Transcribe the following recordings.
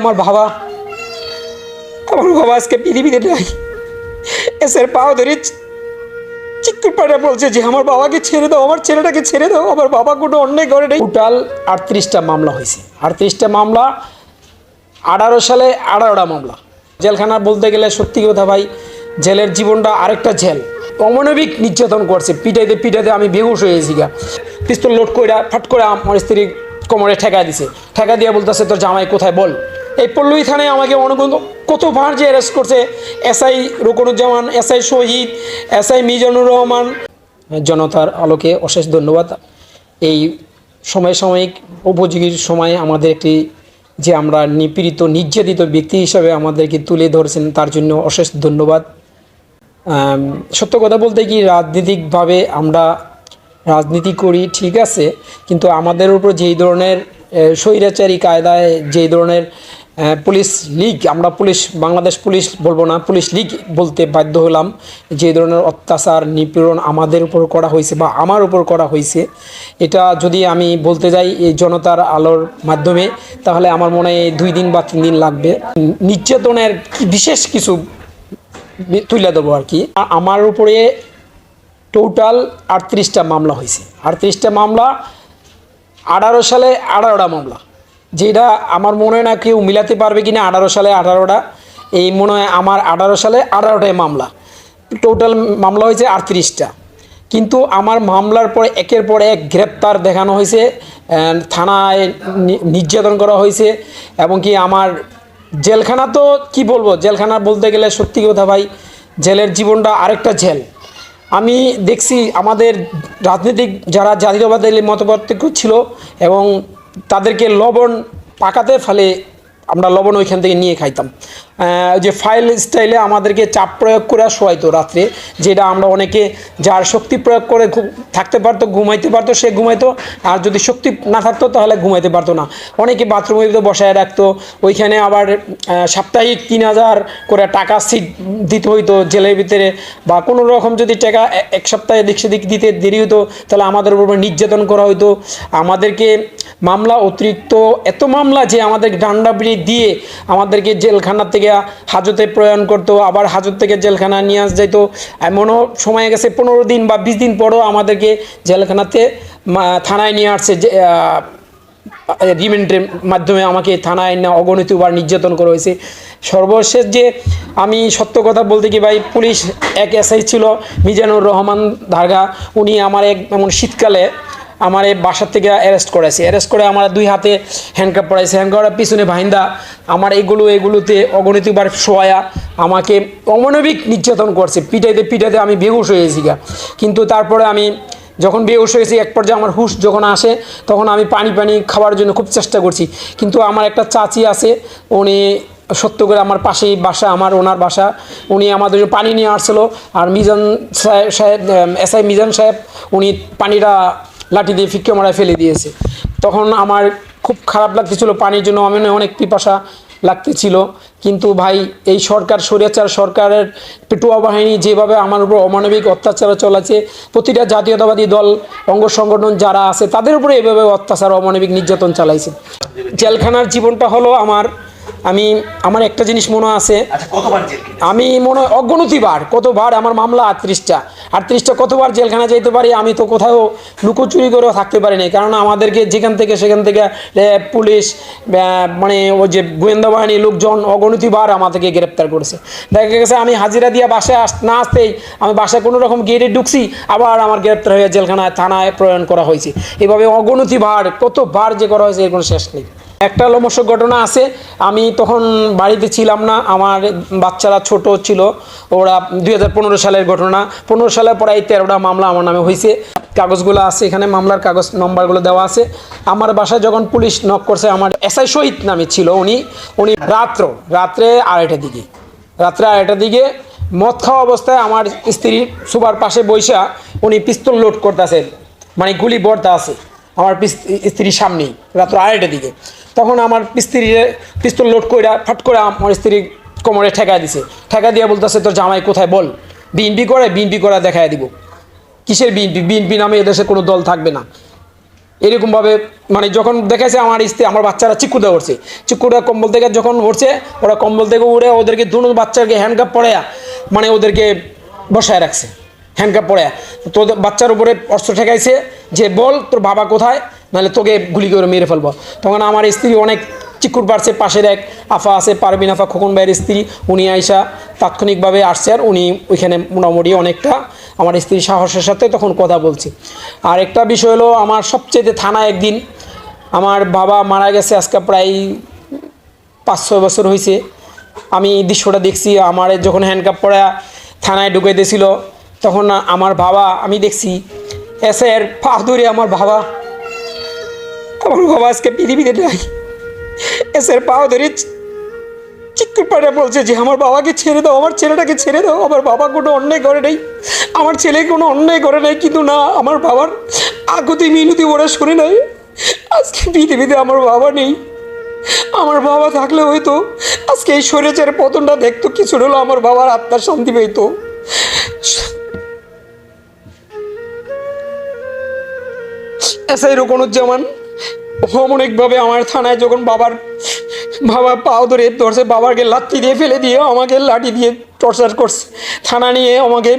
আমার বাবা আমার বাবা আজকে পৃথিবীতে নাই। এসের পাও ধরে চিৎকার পাড়া বলছে যে, আমার বাবাকে ছেড়ে দাও, আমার ছেলেটাকে ছেড়ে দাও, আমার বাবা কোনো অন্যায় করে নেই। টোটাল আটত্রিশটা মামলা হয়েছে। আটত্রিশটা মামলা, আঠারো সালে আঠারোটা মামলা। জেলখানা বলতে গেলে সত্যি কথা ভাই, জেলের জীবনটা আরেকটা জেল। অমানবিক নির্যাতন করছে, পিটাইতে পিটাইতে আমি বেহুশ হয়ে গেছি গা। পিস্তল লোড কইরা, ফাট করে আমার স্ত্রী কোমরে ঠেকা দিছে। ঠেকা দিয়ে বলতেছে, তোর জামাই কোথায়? বল। এই পল্লবী থানায় আমাকে অনুগত কতবার যে অ্যারেস্ট করছে SI Rukonuzzaman SI Shahid SI Mizanur Rahman. জনতার আলোকে অশেষ ধন্যবাদ। এই সময় সাময়িক উপযোগীর সময় আমাদের একটি যে আমরা নিপীড়িত, নির্যাতিত ব্যক্তি হিসাবে আমাদেরকে তুলে ধরেছেন, তার জন্য অশেষ ধন্যবাদ। সত্য কথা বলতে কি, রাজনীতিকভাবে আমরা রাজনীতি করি, ঠিক আছে, কিন্তু আমাদের উপর যেই ধরনের স্বৈরাচারী কায়দায় যেই ধরনের পুলিশ লীগ, আমরা পুলিশ, বাংলাদেশ পুলিশ বলব না, পুলিশ লীগ বলতে বাধ্য হলাম যে ধরনের অত্যাচার, নিপীড়ন আমাদের উপর করা হয়েছে বা আমার উপর করা হয়েছে। এটা যদি আমি বলতে যাই এই জনতার আলোর মাধ্যমে, তাহলে আমার মনে হয় দুই দিন বা তিন দিন লাগবে। নির্যাতনের বিশেষ কিছু তুলে দেবো আর কি। আমার উপরে টোটাল আটত্রিশটা মামলা হয়েছে। আটত্রিশটা মামলা, আঠারো সালে আঠারোটা মামলা। যেটা আমার মনে হয় না কেউ মিলাতে পারবে কিনা আঠারো সালে আঠারোটা। এই মনে হয় আমার আঠারো সালে আঠারোটাই মামলা। টোটাল মামলা হয়েছে আটত্রিশটা। কিন্তু আমার মামলার পরে একের পর এক গ্রেপ্তার দেখানো হয়েছে থানায় নির্যাতন করা হয়েছে, এবং কি আমার জেলখানা তো কি বলব, জেলখানা বলতে গেলে সত্যি কথা ভাই, জেলের জীবনটা আরেকটা জেল। আমি দেখছি আমাদের রাজনৈতিক যারা জাতীয়বাদী মতপার্থক্য ছিল এবং তাদেরকে লবণ পাকাতে ফেলে আমরা লবণ ওইখান থেকে নিয়ে খাইতাম। যে ফাইল স্টাইলে আমাদেরকে চাপ প্রয়োগ করে শোয়াইতো রাত্রে, যেটা আমরা অনেকে যার শক্তি প্রয়োগ করে থাকতে পারতো, ঘুমাইতে পারতো, সে ঘুমাইতো। আর যদি শক্তি না থাকতো, তাহলে ঘুমাইতে পারতো না। অনেকে বাথরুমে তো বসায় রাখতো, ওইখানে আবার সাপ্তাহিক তিন হাজার করে টাকা সিট দিতে হইতো জেলের ভিতরে। বা কোনো রকম যদি টাকা এক সপ্তাহে দিক সেদিক দিতে দেরি হতো তাহলে আমাদের উপর নির্যাতন করা হইতো। আমাদেরকে মামলা অতিরিক্ত, এত মামলা যে আমাদের ডান্ডা বিড়ি দিয়ে আমাদেরকে জেলখানা থেকে হাজতে প্রয়াণ করতো, আবার হাজত থেকে জেলখানা নিয়ে আস যাইতো। এমনও সময় গেছে, পনেরো দিন বা বিশ দিন পরও আমাদেরকে জেলখানাতে থানায় নিয়ে আসছে যে রিমেন্টের মাধ্যমে আমাকে থানায় না অগণিতবার নির্যাতন করা হয়েছে। সর্বশেষ যে আমি সত্য কথা বলতে কি ভাই, পুলিশ এক এসআই ছিল, মিজানুর রহমান ধারগা উনি আমার এক, এমন শীতকালে আমার এই বাসার থেকে অ্যারেস্ট করেছে অ্যারেস্ট করে আমার দুই হাতে হ্যান্ডকাপ পড়াইছে হ্যান্ডকাপের পিছনে ভাইন্দা আমার এগুলো, এগুলোতে অগণিতবার শোয়া, আমাকে অমানবিক নির্যাতন করছে। পিটাইতে পিটাইতে আমি বেহুশ হয়েছি গা। কিন্তু তারপরে আমি যখন বেহুশ হয়েছি এক পর্যায়ে আমার হুশ যখন আসে, তখন আমি পানি পানি খাওয়ার জন্য খুব চেষ্টা করছি। কিন্তু আমার একটা চাচি আছে, উনি সত্য করে আমার পাশেই বাসা, আমার ওনার বাসা। উনি আমাদের পানি নিয়ে আসছিল। আর মিজান সাহেব সাহেব এস আই মিজান সাহেব, উনি পানিটা লাঠি দিয়ে ফিক্কে মারায় ফেলে দিয়েছে। তখন আমার খুব খারাপ লাগতেছিল, পানির জন্য আমি অনেক পিপাসা লাগতেছিল। কিন্তু ভাই, এই সরকার, স্বৈরাচার সরকারের পেটুয়া বাহিনী যেভাবে আমার উপর অমানবিক অত্যাচার চলেছে প্রতিটা জাতীয়তাবাদী দল, অঙ্গ সংগঠন যারা আছে, তাদের উপরে এভাবে অত্যাচার, অমানবিক নির্যাতন চালাইছে। জেলখানার জীবনটা হলো আমার আমি আমার একটা জিনিস মনে আছে। আচ্ছা? আমি মনে হয় অগণতিবার কতবার আমার মামলা আটত্রিশটা। আটত্রিশটা কতবার জেলখানা যেতে পারি আমি তো কোথাও লুকোচুরি করেও থাকতে পারিনি কারণ আমাদেরকে যেখান থেকে সেখান থেকে র্যাব পুলিশ মানে ওই যে গোয়েন্দা বাহিনী লোকজন অগণতিবার আমাদেরকে গ্রেপ্তার করেছে। দেখা গেছে আমি হাজিরা দিয়ে বাসায় আস না আসতেই আমি বাসায় কোনো রকম গেটে ঢুকছি আবার আমার গ্রেপ্তার হয়ে জেলখানায় থানায় প্রেরণ করা হয়েছে। এভাবে অগণতিবার কতবার যে করা হয়েছে এর কোনো শেষ নেই। একটা লোমস্য ঘটনা আছে। আমি তখন বাড়িতে ছিলাম না, আমার বাচ্চারা ছোট ছিল, ওরা দুই হাজার পনেরো সালের ঘটনা। পনেরো সালের পরে এই তেরোটা মামলা আমার নামে হয়েছে কাগজগুলো আছে এখানে, মামলার কাগজ নম্বরগুলো দেওয়া আছে। আমার বাসায় যখন পুলিশ নক করছে, আমার এসআই শহীদ নামে ছিল উনি। উনি রাত্র, রাত্রে আড়াইটার দিকে, রাত্রে আড়াইটার দিকে মদ খাওয়া অবস্থায় আমার স্ত্রী সুবার পাশে বৈশা উনি পিস্তল লোড করতেছেন মানে গুলি বর্তা আছে আমার স্ত্রীর সামনেই, রাত্র আড়াইটার দিকে। তখন আমার স্ত্রীর পিস্তল লোড কইরা, ফাট করে আমার স্ত্রী কোমরে ঠেকা দিছে। ঠেকা দিয়ে বলতেছে, তোর জামাই কোথায়? বল। বিএনপি করে বিএনপি করা দেখায় দিব। কিসের বিএনপি বিএনপি নামে এদেশে কোনো দল থাকবে না। এরকমভাবে মানে যখন দেখেছে আমার স্ত্রী, আমার বাচ্চারা চিকুটা উঠছে চিকুটা কম্বল থেকে যখন উঠছে ওরা কম্বল থেকে উড়ে ওদেরকে দুটো বাচ্চাকে হ্যান্ডকাপ পরে মানে ওদেরকে বসায় রাখছে। হ্যান্ডকাপ পরে। তোদের বাচ্চার উপরে অস্ত্র ঠেকাইছে, যে, বল, তোর বাবা কোথায়? নাহলে তোকে গুলি করে মেরে ফেলব। তখন আমার স্ত্রী অনেক চিকুর পারছে, পাশের এক আফা আছে পারবিন আফা খোকন ভাইয়ের স্ত্রী, উনি আইসা তাৎক্ষণিকভাবে আসছে আর উনি ওইখানে মোটামুটি অনেকটা আমার স্ত্রীর সাহসের সাথে তখন কথা বলছি। আর একটা বিষয় হলো, আমার সবচেয়ে থানা একদিন আমার বাবা মারা গেছে, আজকে প্রায় পাঁচ ছয় বছর হয়েছে আমি দৃশ্যটা দেখছি, আমার যখন হ্যান্ডকাপ পরা থানায় ঢুকে দিয়েছিল তখন আমার বাবা, আমি দেখছি এসের পা ধরে আমার বাবা। আমার বাবা আজকে পৃথিবীতে নাই। এসের পা ধরে চিৎকার পাড়ে বলছে যে, আমার বাবাকে ছেড়ে দাও, আমার ছেলেটাকে ছেড়ে দাও। আমার বাবা কোনো অন্যায় করে নেই। আমার ছেলে কোনো অন্যায় করে নাই। কিন্তু না, আমার বাবার আকুতি মিনতি ওরা শুনে নাই। আজকে পৃথিবীতে আমার বাবা নেই। আমার বাবা থাকলে হয়তো আজকে এই শরীরের পতনটা দেখতো, কিছু হলো আমার বাবার আত্মার শান্তি পেতো এসআই রোকনুজ্জামান, অমনিকভাবে আমার থানায় যখন বাবার, বাবা পাও ধরে ধরছে, বাবাকে লাঠি দিয়ে ফেলে দিয়ে আমাকে লাঠি দিয়ে টর্চার করছে। থানা নিয়ে আমাকে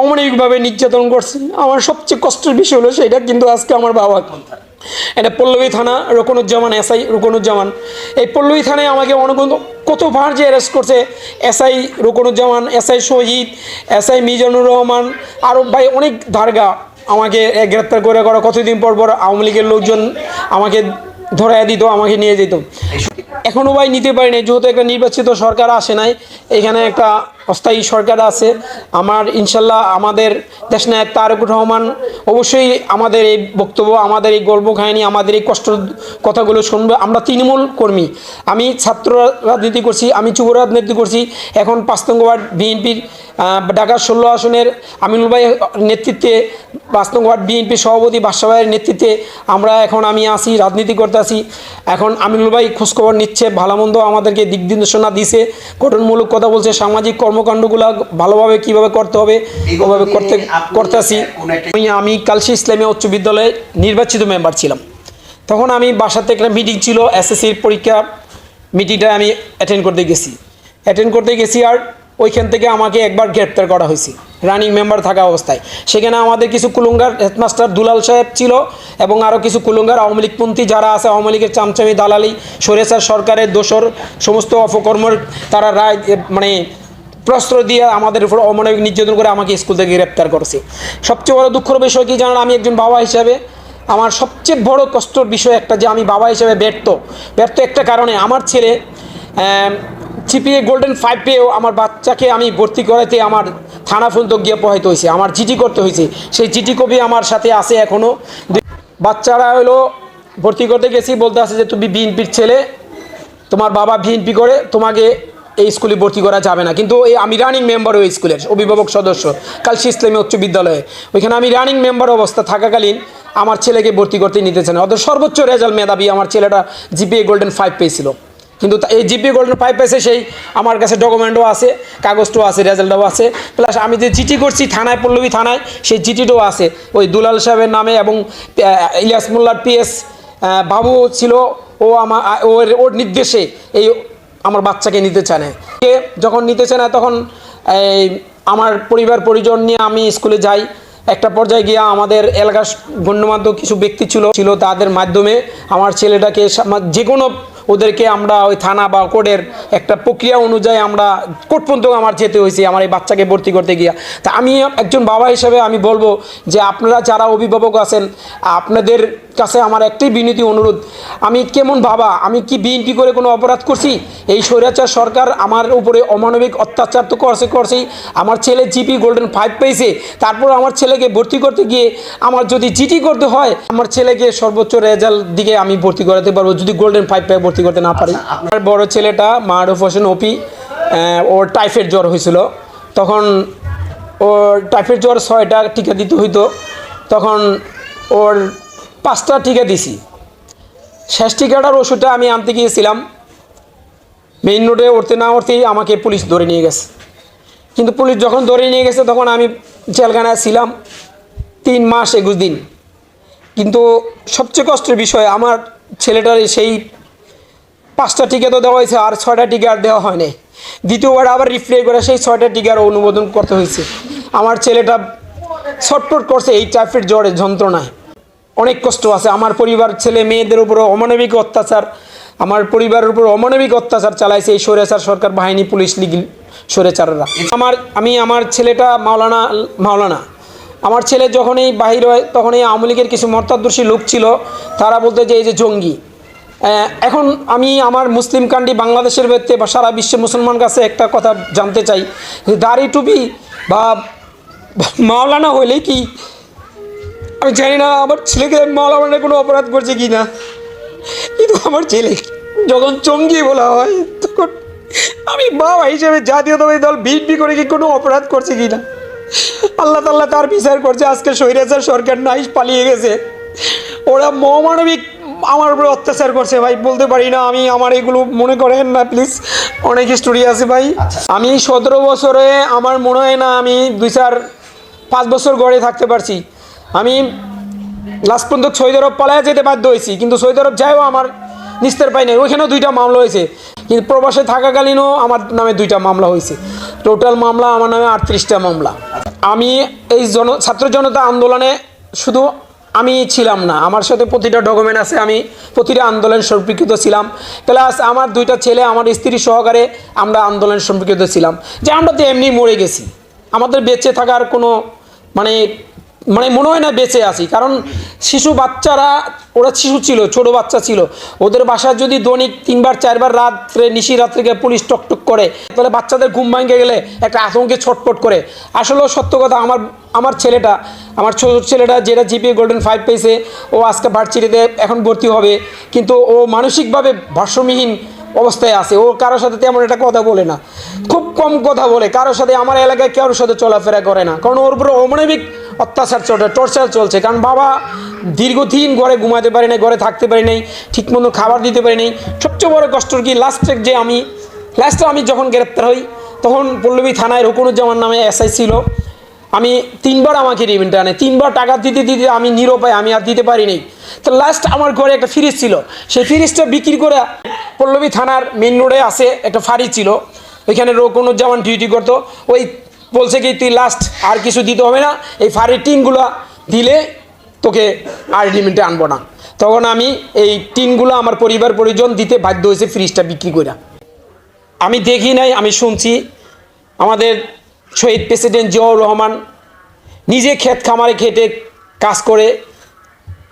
অমনিকভাবে নির্যাতন করছে। আমার সবচেয়ে কষ্টের বিষয় হলো সেটা কিন্তু আজকে আমার বাবা। এটা পল্লবী থানা রকনুজ্জামান, এসআই রকনুজ্জামান। এই পল্লবী থানায় আমাকে অনেক কতবার যে অ্যারেস্ট করছে, SI Rokonuzzaman, SI Shahid, SI Mizanur Rahman আরও ভাই অনেক দারগা আমাকে গ্রেপ্তার করে করা কতদিন পর পর আওয়ামী লীগের লোকজন আমাকে ধরায় দিত, আমাকে নিয়ে যেত। এখনও ভাই নিতে পারিনি, যেহেতু একটা নির্বাচিত সরকার আসে নাই, এখানে একটা অস্থায়ী সরকার আছে। আমার ইনশাল্লাহ আমাদের দেশ দেশনায়ক তারেকুর রহমান অবশ্যই আমাদের এই বক্তব্য, আমাদের এই গল্প কাহিনী আমাদের এই কষ্ট কথাগুলো শুনবে। আমরা তৃণমূল কর্মী। আমি ছাত্র রাজনীতি করছি, আমি যুব রাজনীতি করছি। এখন পাঁচতঙ্গ ওয়ার্ড বিএনপির ঢাকা ষোলো আসনের আমিনুল ভাই নেতৃত্বে পাঁচতঙ্গ ওয়ার্ড বিএনপি সভাপতি বাদশা নেতৃত্বে আমরা এখন আমি আসি রাজনীতি করতে আসি এখন আমিনুল ভাই খোঁজখবর নিচ্ছে, ভালো মন্দ আমাদেরকে দিক নির্দেশনা দিছে, গঠনমূলক কথা বলছে, সামাজিক কর্মকাণ্ডগুলো ভালোভাবে কীভাবে করতে হবে ওভাবে করতে করতেছি। আমি আমি কালসি ইসলামী উচ্চ বিদ্যালয়ে নির্বাচিত মেম্বার ছিলাম। তখন আমি বাসাতে একটা মিটিং ছিল এসএসসির পরীক্ষা মিটিংটা আমি অ্যাটেন্ড করতে গেছি। অ্যাটেন্ড করতে গেছি আর ওইখান থেকে আমাকে একবার গ্রেপ্তার করা হয়েছে রানিং মেম্বার থাকা অবস্থায়। সেখানে আমাদের কিছু কুলুঙ্গার হেডমাস্টার দুলাল সাহেব ছিল এবং আরও কিছু কুলুঙ্গার আওয়ামী লীগপন্থী যারা আছে আওয়ামী লীগের চামচামি দালালি সরেসার সরকারের দোসর সমস্ত অপকর্মর তারা রায় মানে প্রশ্রয় দিয়ে আমাদের উপর অমানবিক নির্যাতন করে আমাকে স্কুল থেকে গ্রেপ্তার করেছে। সবচেয়ে বড় দুঃখের বিষয় কি জানান? আমি একজন বাবা হিসাবে, আমার সবচেয়ে বড় কষ্টর বিষয় একটা যে আমি বাবা হিসাবে ব্যর্থ। ব্যর্থ একটা কারণে আমার ছেলে চিপিএ গোল্ডেন ফাইভ পেয়েও আমার বাচ্চাকে আমি ভর্তি করাতে আমার থানা ফুল পর্যন্ত গিয়ে পোহাইতে হয়েছে, আমার চিঠি করতে হয়েছে। সেই চিঠি কপি আমার সাথে আছে এখনও বাচ্চারা হলো ভর্তি করতে গেছি, বলতে আছে যে তুমি বিএনপির ছেলে, তোমার বাবা বিএনপি করে, তোমাকে এই স্কুলে ভর্তি করা যাবে না। কিন্তু এই আমি রানিং মেম্বার ওই স্কুলের অভিভাবক সদস্য কালসি ইসলামী উচ্চ বিদ্যালয়ে। ওইখানে আমি রানিং মেম্বার অবস্থা থাকাকালীন আমার ছেলেকে ভর্তি করতে নিতেছে না। অত সর্বোচ্চ রেজাল্ট মেধাবী আমার ছেলেটা জিপিএ গোল্ডেন ফাইভ পেয়েছিল। কিন্তু এই জিপি গোল্ডেন ফাইভ পেয়েছে সেই আমার কাছে ডকুমেন্টও আছে, কাগজটাও আছে রেজাল্টও আছে। প্লাস আমি যে চিঠি করছি থানায়, পল্লবী থানায়, সেই চিঠিটাও আছে। ওই দুলাল সাহেবের নামে এবং ইলিয়াস মোল্লার পিএস বাবু ছিল। ও আমার ওর ওর নির্দেশে এই আমার বাচ্চাকে নিতে চায় না। কে যখন নিতে চায় না তখন এই আমার পরিবার, পরিজন নিয়ে আমি স্কুলে যাই। একটা পর্যায়ে গিয়ে আমাদের এলাকার গণ্যমান্য কিছু ব্যক্তি ছিল ছিল তাদের মাধ্যমে আমার ছেলেটাকে যে কোনো ওদেরকে আমরা ওই থানা বা কোর্টের একটা প্রক্রিয়া অনুযায়ী আমরা কোর্ট পর্যন্ত আমার যেতে হয়েছে, আমার এই বাচ্চাকে ভর্তি করতে গিয়া। তা আমি একজন বাবা হিসেবে আমি বলব যে আপনারা যারা অভিভাবক আছেন, আপনাদের কাছে আমার একটাই বিনীতি অনুরোধ। আমি কেমন বাবা আমি কি বিএনপি করে কোনো অপরাধ করছি? এই স্বৈরাচার সরকার আমার উপরে অমানবিক অত্যাচার তো করছে করছেই আমার ছেলে জিপি গোল্ডেন ফাইভ পেয়েছে। তারপর আমার ছেলেকে ভর্তি করতে গিয়ে আমার যদি জিটি করতে হয় আমার ছেলেকে সর্বোচ্চ রেজাল্ট দিকে আমি ভর্তি করাতে পারব যদি গোল্ডেন ফাইভ পেয়ে ভর্তি করতে না পারি। আমার বড় ছেলেটা মারুফ হোসেন ওপি ওর টাইফয়েড জ্বর হয়েছিল। তখন ওর টাইফয়েড জ্বর ছয়টা টিকা দিতে হইতো। তখন ওর পাঁচটা টিকা দিছি। শেষ টিকাটার ওষুধটা আমি আনতে গিয়েছিলাম। মেইন রোডে উঠতে না উঠতেই আমাকে পুলিশ ধরে নিয়ে গেছে। কিন্তু পুলিশ যখন ধরে নিয়ে গেছে, তখন আমি জেলখানায় ছিলাম তিন মাস একুশ দিন। কিন্তু সবচেয়ে কষ্টের বিষয়, আমার ছেলেটার সেই পাঁচটা টিকা তো দেওয়া হয়েছে, আর ছয়টা টিকা আর দেওয়া হয়নি দ্বিতীয়বার আবার রিপ্লে করে সেই ছয়টা টিকার অনুমোদন করতে হয়েছে। আমার ছেলেটা ছটপট করছে এই টাইফয়েড জ্বরের যন্ত্রণায়। অনেক কষ্ট আছে। আমার পরিবার ছেলে মেয়েদের উপর অমানবিক অত্যাচার, আমার পরিবারের উপর অমানবিক অত্যাচার চালাইছে এই স্বৈরাচার সরকার বাহিনী, পুলিশ লিগ স্বৈরাচাররা আমার, আমি আমার ছেলেটা মাওলানা মাওলানা। আমার ছেলে যখনই বাহির হয়, তখনই আওয়ামী লীগের কিছু মর্তাদর্শী লোক ছিল, তারা বলতে যে এই যে জঙ্গি। এখন আমি আমার মুসলিম কান্ট্রি বাংলাদেশের ভিত্তিতে বা সারা বিশ্বের মুসলমান কাছে একটা কথা জানতে চাই। দাড়ি টুপি বা মাওলানা হইলে কি আমি জানি না আমার ছেলেকে মাওলানা কোনো অপরাধ করছে কি না। কিন্তু আমার ছেলে যখন চঙ্গি বলা হয় তখন আমি বাবা হিসেবে জাতীয়তাবাদী দল বিএনপি করে কি কোনো অপরাধ করছে কি না? আল্লাহ তাল্লাহ তার বিচার করছে আজকে স্বৈরাচার সরকার নাই পালিয়ে গেছে। ওরা মহামানবিক আমার উপরে অত্যাচার করছে ভাই বলতে পারি না আমি আমার এগুলো মনে করেন না প্লিজ অনেক স্টোরি আছে ভাই। আমি সতেরো বছরে আমার মনে হয় না আমি দুই চার পাঁচ বছর গড়ে থাকতে পারছি। আমি লাস্ট পর্যন্ত সৌদি আরব পালায় যেতে বাধ্য হয়েছি, কিন্তু সৌদি আরব যাইও আমার নিস্তার পাই নাই। ওইখানেও দুইটা মামলা হয়েছে। কিন্তু প্রবাসে থাকাকালীনও আমার নামে দুইটা মামলা হয়েছে। টোটাল মামলা আমার নামে আটত্রিশটা মামলা। আমি এই জন, ছাত্র জনতা আন্দোলনে শুধু আমি ছিলাম না, আমার সাথে প্রতিটা ডকুমেন্ট আছে, আমি প্রতিটা আন্দোলন সম্পর্কিত ছিলাম। প্লাস আমার দুইটা ছেলে, আমার স্ত্রী সহকারে আমরা আন্দোলন সম্পর্কিত ছিলাম। যে আমরা তো এমনি মরে গেছি। আমাদের বেঁচে থাকার কোনো মানে মানে মনে হয় না বেঁচে আছি। কারণ শিশু বাচ্চারা, ওরা শিশু ছিল, ছোট বাচ্চা ছিল। ওদের বাসায় যদি দৈনিক তিনবার, চারবার রাত্রে, নিশি রাত্রিকে পুলিশ টকটক করে, তাহলে বাচ্চাদের ঘুম ভাঙে গেলে একটা আতঙ্কে ছটপট করে। আসলেও সত্য কথা, আমার আমার ছেলেটা, আমার ছোট ছেলেটা যেটা জিপি গোল্ডেন ফাইভ পেয়েছে, ও আজকে ভার্সিটিতে এখন ভর্তি হবে। কিন্তু ও মানসিকভাবে ভারসাম্যহীন অবস্থায় আছে। ও কারোর সাথে তেমন একটা কথা বলে না। খুব কম কথা বলে। কারোর সাথে, আমার এলাকায় কারোর সাথে চলাফেরা করে না। কারণ ওর উপরে অমানবিক অত্যাচার চলছে টর্চার চলছে। কারণ বাবা দীর্ঘদিন ঘরে ঘুমাতে পারি নাই, ঘরে থাকতে পারি নাই, ঠিকমতো খাবার দিতে পারি নাই। সবচেয়ে বড় কষ্ট কি? লাস্টে যে আমি লাস্টে আমি যখন গ্রেপ্তার হই, তখন পল্লবী থানায় রকুনুজ্জামান নামে এসআই ছিল। আমি তিনবার আমাকে রিমেন্টে আনে, তিনবার টাকা দিতে দিতে আমি নিরুপায়, আমি আর দিতে পারি পারিনি তো লাস্ট আমার ঘরে একটা ফ্রিজ ছিল। সেই ফ্রিজটা বিক্রি করে পল্লবী থানার মেন রোডে আসে একটা ফাড়ি ছিল। ওইখানে রকুনুজ্জামান ডিউটি করতো। ওই বলছে কি, তুই লাস্ট আর কিছু দিতে হবে না। এই ফাড়ির টিনগুলো দিলে তোকে আর লিমিটে আনব না। তখন আমি এই টিনগুলো আমার পরিবার পরিজন দিতে বাধ্য হয়েছে ফ্রিজটা বিক্রি করে আমি দেখি নাই, আমি শুনছি আমাদের শহীদ প্রেসিডেন্ট জিয়াউর রহমান নিজে ক্ষেত খামারে খেটে কাজ করে,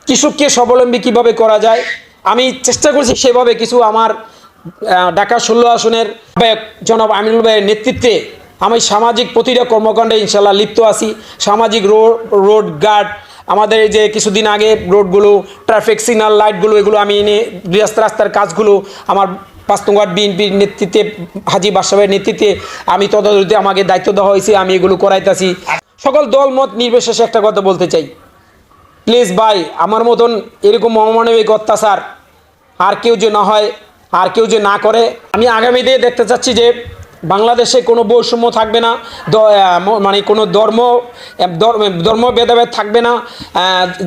কৃষককে স্বাবলম্বী কীভাবে করা যায়? আমি চেষ্টা করছি সেভাবে কিছু আমার ঢাকা ষোলো আসনের জনাব আমিনুল ভাইয়ের নেতৃত্বে আমি সামাজিক প্রতিটা কর্মকাণ্ডে ইনশাল্লাহ লিপ্ত আছি। সামাজিক রোড রোড গার্ড, আমাদের যে কিছুদিন আগে রোডগুলো, ট্রাফিক সিগনাল লাইটগুলো, এগুলো আমি এনে রাস্তা রাস্তার কাজগুলো আমার পাঁচতঙ্গার বিএনপির নেতৃত্বে, হাজি বাসাবের নেতৃত্বে আমি তদারকিতে আমাকে দায়িত্ব দেওয়া হয়েছে, আমি এগুলো করাইতেছি। সকল দল, মত নির্বিশেষে একটা কথা বলতে চাই। প্লিজ ভাই, আমার মতন এরকম অমানবিক অত্যাচার আর কেউ যে না হয়, আর কেউ যে না করে, আমি আগামীতে দেখতে চাচ্ছি যে বাংলাদেশে কোনো বৈষম্য থাকবে না মানে কোনো ধর্ম ধর্ম ধর্ম ভেদাভেদ থাকবে না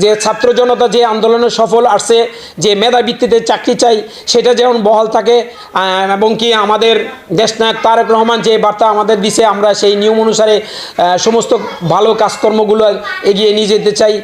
যে ছাত্র জনতা যে আন্দোলনে সফল আসছে, যে মেধা ভিত্তিতে চাকরি চাই, সেটা যেমন বহাল থাকে এবং কি আমাদের দেশনায়ক তারেক রহমান যে বার্তা আমাদের দিছে, আমরা সেই নিয়ম অনুসারে সমস্ত ভালো কাজকর্মগুলো এগিয়ে নিয়ে যেতে চাই